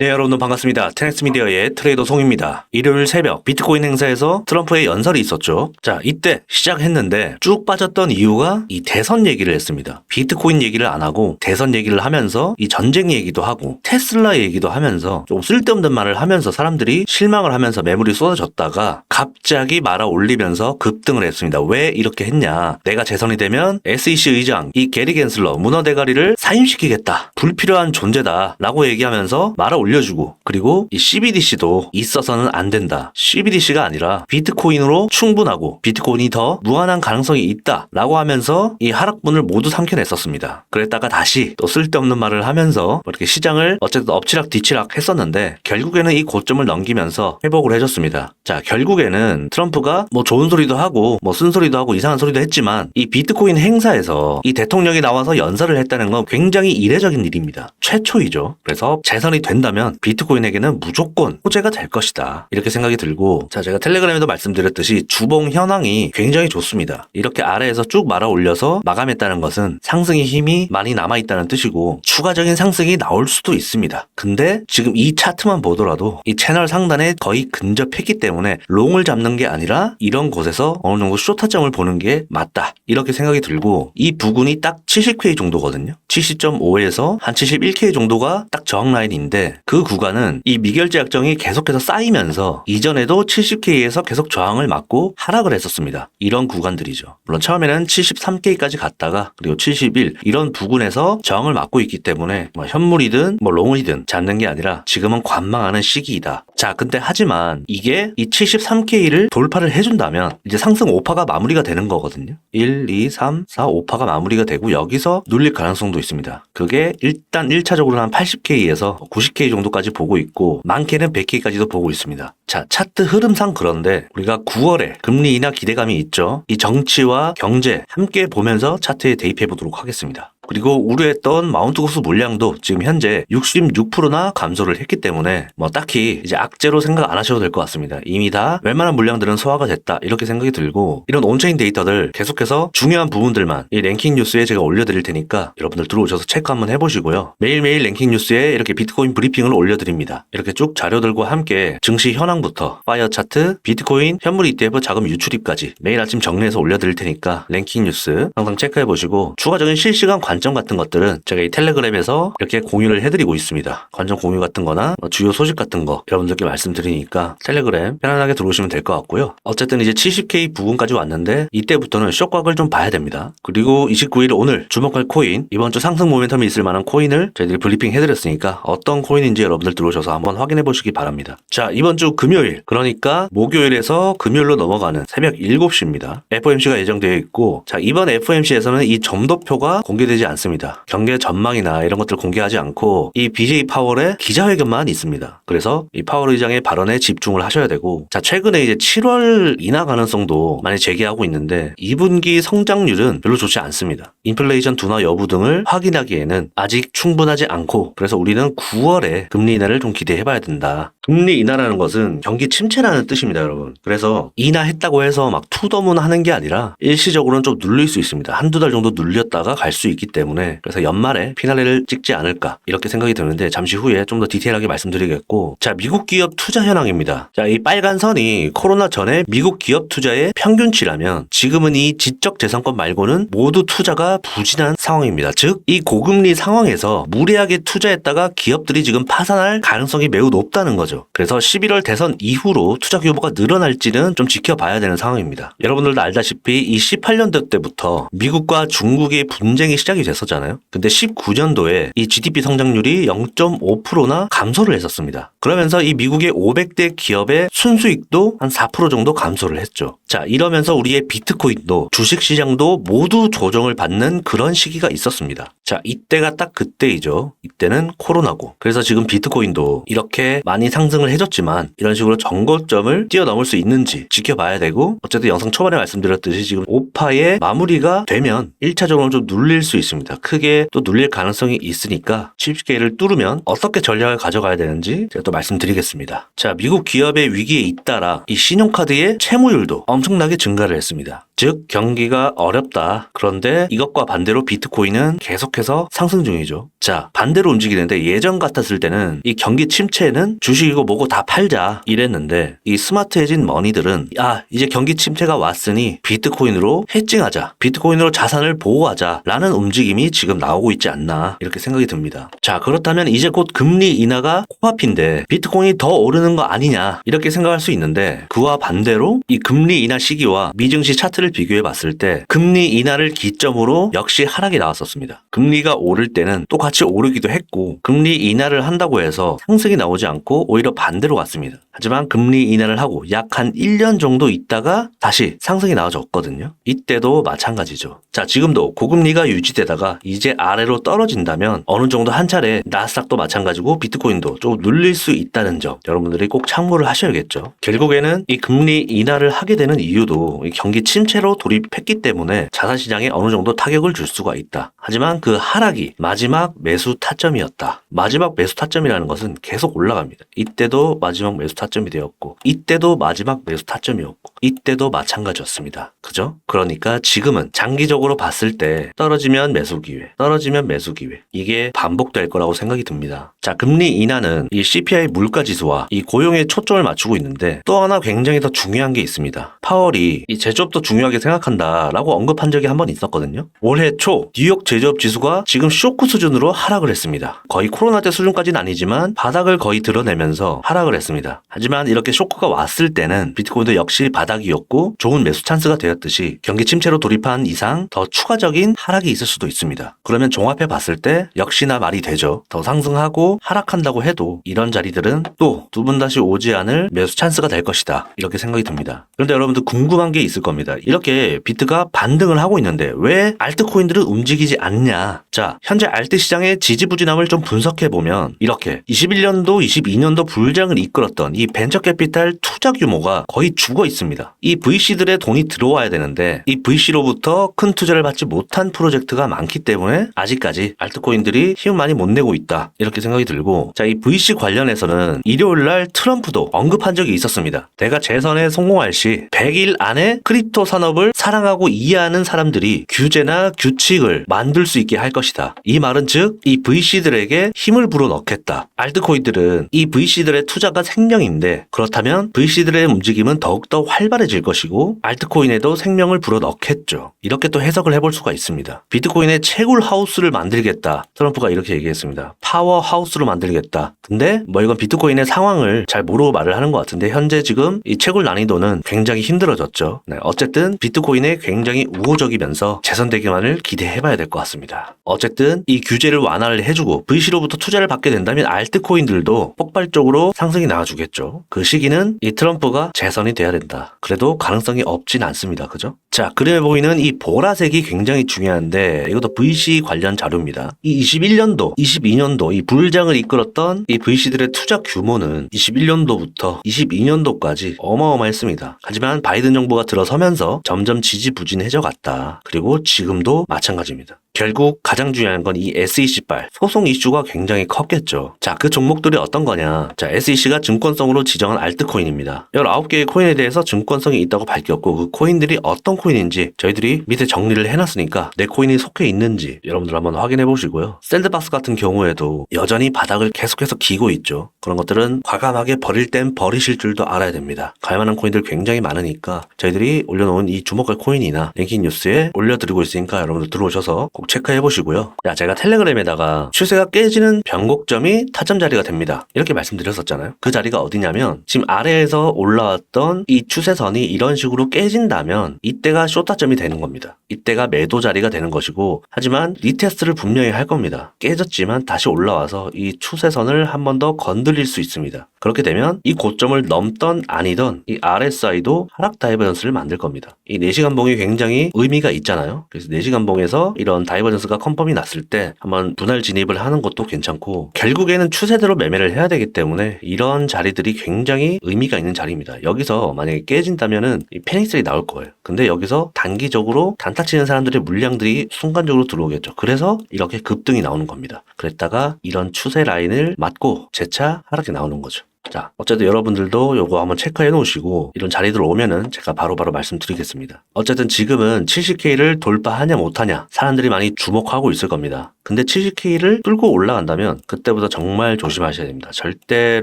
네, 여러분들 반갑습니다. 테넥스 미디어의 트레이더 송입니다. 일요일 새벽 비트코인 행사에서 트럼프의 연설이 있었죠. 자, 이때 시작했는데 쭉 빠졌던 이유가 이 대선 얘기를 했습니다. 비트코인 얘기를 안 하고 대선 얘기를 하면서 이 전쟁 얘기도 하고 테슬라 얘기도 하면서 좀 쓸데없는 말을 하면서 사람들이 실망을 하면서 매물이 쏟아졌다가 갑자기 말아 올리면서 급등을 했습니다. 왜 이렇게 했냐? 내가 재선이 되면 SEC 의장 이 게리 겐슬러 문어 대가리를 사임시키겠다. 불필요한 존재다라고 얘기하면서 말아 올려주고 그리고 이 CBDC도 있어서는 안 된다. CBDC가 아니라 비트코인으로 충분하고 비트코인이 더 무한한 가능성이 있다라고 하면서 이 하락분을 모두 삼켜냈었습니다. 그랬다가 다시 또 쓸데없는 말을 하면서 뭐 이렇게 시장을 어쨌든 엎치락 뒤치락 했었는데 결국에는 이 고점을 넘기면서 회복을 해줬습니다. 자 결국에는 트럼프가 뭐 좋은 소리도 하고 뭐 쓴소리도 하고 이상한 소리도 했지만 이 비트코인 행사에서 이 대통령이 나와서 연설을 했다는 건 굉장히 이례적인 일입니다. 최초이죠. 그래서 재선이 된다면 비트코인에게는 무조건 호재가 될 것이다. 이렇게 생각이 들고 자 제가 텔레그램에도 말씀드렸듯이 주봉 현황이 굉장히 좋습니다. 이렇게 아래에서 쭉 말아 올려서 마감했다는 것은 상승의 힘이 많이 남아 있다는 뜻이고 추가적인 상승이 나올 수도 있습니다. 근데 지금 이 차트만 보더라도 이 채널 상단에 거의 근접했기 때문에 롱을 잡는 게 아니라 이런 곳에서 어느 정도 쇼타점을 보는 게 맞다. 이렇게 생각이 들고 이 부근이 딱 70K 정도거든요. 70.5에서 한 71K 정도가 딱 저항 라인인데 그 구간은 이 미결제 약정이 계속해서 쌓이면서 이전에도 70K에서 계속 저항을 맞고 하락을 했었습니다. 이런 구간들이죠. 물론 처음에는 73K까지 갔다가 그리고 71 이런 부근에서 저항을 맞고 있기 때문에 뭐 현물이든 뭐 롱이든 잡는 게 아니라 지금은 관망하는 시기이다. 자, 근데 하지만 이게 이 73K를 돌파를 해준다면 이제 상승 5파가 마무리가 되는 거거든요. 1, 2, 3, 4, 5파가 마무리가 되고 여기서 눌릴 가능성도 있습니다. 그게 일단 1차적으로는 한 80K에서 90K 정도까지 보고 있고 많게는 100K까지도 보고 있습니다. 자, 차트 흐름상 그런데 우리가 9월에 금리 인하 기대감이 있죠. 이 정치와 경제 함께 보면서 차트에 대입해 보도록 하겠습니다. 그리고 우려했던 마운트 고스 물량도 지금 현재 66%나 감소를 했기 때문에 뭐 딱히 이제 악재로 생각 안 하셔도 될 것 같습니다. 이미 다 웬만한 물량들은 소화가 됐다 이렇게 생각이 들고 이런 온체인 데이터들 계속해서 중요한 부분들만 이 랭킹 뉴스에 제가 올려드릴 테니까 여러분들 들어오셔서 체크 한번 해보시고요. 매일매일 랭킹 뉴스에 이렇게 비트코인 브리핑을 올려드립니다. 이렇게 쭉 자료들과 함께 증시 현황부터 파이어 차트, 비트코인, 현물 ETF 자금 유출입까지 매일 아침 정리해서 올려드릴 테니까 랭킹 뉴스 항상 체크해 보시고 추가적인 실시간 관점 같은 것들은 제가 이 텔레그램에서 이렇게 공유를 해드리고 있습니다. 관점 공유 같은 거나 뭐 주요 소식 같은 거 여러분들께 말씀드리니까 텔레그램 편안하게 들어오시면 될 것 같고요. 어쨌든 이제 70K 부근까지 왔는데 이때부터는 쇼각을 좀 봐야 됩니다. 그리고 29일 오늘 주목할 코인 이번 주 상승 모멘텀이 있을 만한 코인을 저희들이 브리핑 해드렸으니까 어떤 코인인지 여러분들 들어오셔서 한번 확인해 보시기 바랍니다. 자 이번 주 금요일 그러니까 목요일에서 금요일로 넘어가는 새벽 7시입니다. FOMC가 예정되어 있고 자 이번 FOMC에서는 이 점도표가 공개되지 않습니다. 경제 전망이나 이런 것들 공개하지 않고 이 BJ 파월의 기자회견만 있습니다. 그래서 이 파월 의장의 발언에 집중을 하셔야 되고 자 최근에 이제 7월 인하 가능성도 많이 제기하고 있는데 2분기 성장률은 별로 좋지 않습니다. 인플레이션 둔화 여부 등을 확인하기에는 아직 충분하지 않고 그래서 우리는 9월에 금리 인하를 좀 기대해 봐야 된다. 금리 인하라는 것은 경기 침체라는 뜻입니다, 여러분. 그래서 인하했다고 해서 막 투더문 하는 게 아니라 일시적으로는 좀 눌릴 수 있습니다. 한두 달 정도 눌렸다가 갈 수 있기 때문에 그래서 연말에 피날레를 찍지 않을까 이렇게 생각이 드는데 잠시 후에 좀 더 디테일하게 말씀드리겠고 자, 미국 기업 투자 현황입니다. 자, 이 빨간 선이 코로나 전에 미국 기업 투자의 평균치라면 지금은 이 지적 재산권 말고는 모두 투자가 부진한 상황입니다. 즉, 이 고금리 상황에서 무리하게 투자했다가 기업들이 지금 파산할 가능성이 매우 높다는 거죠. 그래서 11월 대선 이후로 투자 규모가 늘어날지는 좀 지켜봐야 되는 상황입니다. 여러분들도 알다시피 이 18년도 때부터 미국과 중국의 분쟁이 시작이 됐었잖아요. 근데 19년도에 이 GDP 성장률이 0.5%나 감소를 했었습니다. 그러면서 이 미국의 500대 기업의 순수익도 한 4% 정도 감소를 했죠. 자, 이러면서 우리의 비트코인도 주식 시장도 모두 조정을 받는 그런 시기가 있었습니다. 자, 이때가 딱 그때이죠. 이때는 코로나고. 그래서 지금 비트코인도 이렇게 많이 상승을 해줬지만 이런 식으로 정거점을 뛰어넘을 수 있는지 지켜봐야 되고 어쨌든 영상 초반에 말씀드렸듯이 지금 5파의 마무리가 되면 1차적으로 좀 눌릴 수 있습니다. 크게 또 눌릴 가능성이 있으니까 70개를 뚫으면 어떻게 전략을 가져가야 되는지 제가 또 말씀드리겠습니다. 자, 미국 기업의 위기에 잇따라 이 신용카드의 채무율도 엄청나게 증가를 했습니다. 즉 경기가 어렵다. 그런데 이것과 반대로 비트코인은 계속해서 상승 중이죠. 자, 반대로 움직이는데 예전 같았을 때는 이 경기 침체는 주식이고 뭐고 다 팔자 이랬는데 이 스마트해진 머니들은 아, 이제 경기 침체가 왔으니 비트코인으로 해칭하자. 비트코인으로 자산을 보호하자 라는 움직임이 지금 나오고 있지 않나 이렇게 생각이 듭니다. 자, 그렇다면 이제 곧 금리 인하가 코앞인데 비트코인이 더 오르는 거 아니냐 이렇게 생각할 수 있는데 그와 반대로 이 금리 인하 시기와 미증시 차트를 비교해 봤을 때 금리 인하를 기점으로 역시 하락이 나왔었습니다. 금리가 오를 때는 또 같이 오르기도 했고 금리 인하를 한다고 해서 상승이 나오지 않고 오히려 반대로 갔습니다. 하지만 금리 인하를 하고 약 한 1년 정도 있다가 다시 상승이 나와줬거든요. 이때도 마찬가지죠. 자, 지금도 고금리가 유지되다가 이제 아래로 떨어진다면 어느 정도 한 차례 나스닥도 마찬가지고 비트코인도 좀 눌릴 수 있다는 점 여러분들이 꼭 참고를 하셔야겠죠. 결국에는 이 금리 인하를 하게 되는 이유도 이 경기 침체 로 돌입했기 때문에 자산 시장에 어느 정도 타격을 줄 수가 있다. 하지만 그 하락이 마지막 매수 타점이었다. 마지막 매수 타점이라는 것은 계속 올라갑니다. 이때도 마지막 매수 타점이 되었고, 이때도 마지막 매수 타점이었고, 이때도 마찬가지였습니다. 그죠? 그러니까 지금은 장기적으로 봤을 때 떨어지면 매수 기회, 떨어지면 매수 기회. 이게 반복될 거라고 생각이 듭니다. 자, 금리 인하는 이 CPI 물가 지수와 이 고용에 초점을 맞추고 있는데 또 하나 굉장히 더 중요한 게 있습니다. 파월이 이 제조업도 중요하게 생각한다라고 언급한 적이 한 번 있었거든요. 올해 초 뉴욕 제조업 지수가 지금 쇼크 수준으로 하락을 했습니다. 거의 코로나 때 수준까지는 아니지만 바닥을 거의 드러내면서 하락을 했습니다. 하지만 이렇게 쇼크가 왔을 때는 비트코인도 역시 바닥이었고 좋은 매수 찬스가 되었듯이 경기 침체로 돌입한 이상 더 추가적인 하락이 있을 수도 있습니다. 그러면 종합해 봤을 때 역시나 말이 되죠. 더 상승하고 하락한다고 해도 이런 자리들은 또두번 다시 오지 않을 매수 찬스가 될 것이다. 이렇게 생각이 듭니다. 그런데 여러분 들 궁금한 게 있을 겁니다. 이렇게 비트가 반등을 하고 있는데 왜 알트코인들은 움직이지 않냐? 자, 현재 알트 시장의 지지부진함을 좀 분석해 보면 이렇게 21년도, 22년도 불장을 이끌었던 이 벤처 캐피탈 투자 규모가 거의 죽어 있습니다. 이 VC들의 돈이 들어와야 되는데 이 VC로부터 큰 투자를 받지 못한 프로젝트가 많기 때문에 아직까지 알트코인들이 힘을 많이 못 내고 있다. 이렇게 생각이 들고 자, 이 VC 관련해서는 일요일 날 트럼프도 언급한 적이 있었습니다. 내가 재선에 성공할 시 100일 안에 크립토 산업을 사랑하고 이해하는 사람들이 규제나 규칙을 만들 수 있게 할 것이다. 이 말은 즉 이 VC들에게 힘을 불어넣겠다. 알트코인들은 이 VC들의 투자가 생명인데 그렇다면 VC들의 움직임은 더욱더 활발해질 것이고 알트코인에도 생명을 불어넣겠죠. 이렇게 또 해석을 해볼 수가 있습니다. 비트코인의 채굴 하우스를 만들겠다. 트럼프가 이렇게 얘기했습니다. 파워 하우스로 만들겠다. 근데 뭐 이건 비트코인의 상황을 잘 모르고 말을 하는 것 같은데 현재 지금 이 채굴 난이도는 굉장히 힘 들어졌죠. 네, 어쨌든 비트코인에 굉장히 우호적이면서 재선되기만을 기대해봐야 될 것 같습니다. 어쨌든 이 규제를 완화를 해주고 VC로부터 투자를 받게 된다면 알트코인들도 폭발적으로 상승이 나와주겠죠. 그 시기는 이 트럼프가 재선이 돼야 된다. 그래도 가능성이 없진 않습니다. 그죠? 자, 그림에 보이는 이 보라색이 굉장히 중요한데 이것도 VC 관련 자료입니다. 이 21년도, 22년도 이 불장을 이끌었던 이 VC들의 투자 규모는 21년도부터 22년도까지 어마어마했습니다. 하지만 바이든 정부가 들어서면서 점점 지지부진해져 갔다. 그리고 지금도 마찬가지입니다. 결국 가장 중요한 건 이 SEC발 소송 이슈가 굉장히 컸겠죠. 자, 그 종목들이 어떤 거냐? 자, SEC가 증권성으로 지정한 알트코인입니다. 19개의 코인에 대해서 증권성이 있다고 밝혔고 그 코인들이 어떤 코인인지 저희들이 밑에 정리를 해놨으니까 내 코인이 속해 있는지 여러분들 한번 확인해 보시고요. 샌드박스 같은 경우에도 여전히 바닥을 계속해서 기고 있죠. 그런 것들은 과감하게 버릴 땐 버리실 줄도 알아야 됩니다. 갈만한 코인들 굉장히 많으니까 저희들이 올려놓은 이 주목할 코인이나 랭킹 뉴스에 올려드리고 있으니까 여러분들 들어오셔서 꼭 체크해 보시고요. 야, 제가 텔레그램에다가 추세가 깨지는 변곡점이 타점 자리가 됩니다. 이렇게 말씀드렸었잖아요. 그 자리가 어디냐면 지금 아래에서 올라왔던 이 추세선이 이런 식으로 깨진다면 이때가 쇼타점이 되는 겁니다. 이때가 매도 자리가 되는 것이고 하지만 리테스트를 분명히 할 겁니다. 깨졌지만 다시 올라와서 이 추세선을 한 번 더 건드릴 수 있습니다. 그렇게 되면 이 고점을 넘던 아니던 이 RSI도 하락 다이버전스를 만들 겁니다. 이 4시간 봉이 굉장히 의미가 있잖아요. 그래서 4시간 봉에서 이런 다이버전스가 컨펌이 났을 때 한번 분할 진입을 하는 것도 괜찮고 결국에는 추세대로 매매를 해야 되기 때문에 이런 자리들이 굉장히 의미가 있는 자리입니다. 여기서 만약에 깨진다면은 이 패닉셀이 나올 거예요. 근데 여기서 단기적으로 단타 치는 사람들의 물량들이 순간적으로 들어오겠죠. 그래서 이렇게 급등이 나오는 겁니다. 그랬다가 이런 추세 라인을 맞고 재차 하락이 나오는 거죠. 자, 어쨌든 여러분들도 요거 한번 체크해 놓으시고 이런 자리들 오면은 제가 바로 바로 말씀드리겠습니다. 어쨌든 지금은 70K를 돌파하냐 못하냐 사람들이 많이 주목하고 있을 겁니다. 근데 70K를 뚫고 올라간다면 그때부터 정말 조심하셔야 됩니다. 절대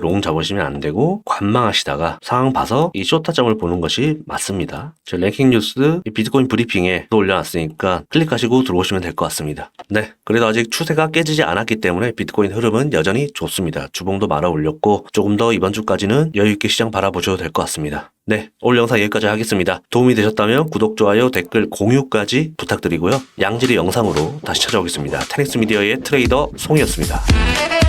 롱 잡으시면 안 되고 관망하시다가 상황 봐서 이 쇼타점을 보는 것이 맞습니다. 제 랭킹 뉴스 이 비트코인 브리핑에 또 올려놨으니까 클릭하시고 들어오시면 될 것 같습니다. 네, 그래도 아직 추세가 깨지지 않았기 때문에 비트코인 흐름은 여전히 좋습니다. 주봉도 말아 올렸고 조금 더 이번 주까지는 여유 있게 시장 바라보셔도 될 것 같습니다. 네, 오늘 영상 여기까지 하겠습니다. 도움이 되셨다면 구독, 좋아요, 댓글, 공유까지 부탁드리고요. 양질의 영상으로 다시 찾아오겠습니다. 테닉스 미디어의 트레이더 송이었습니다.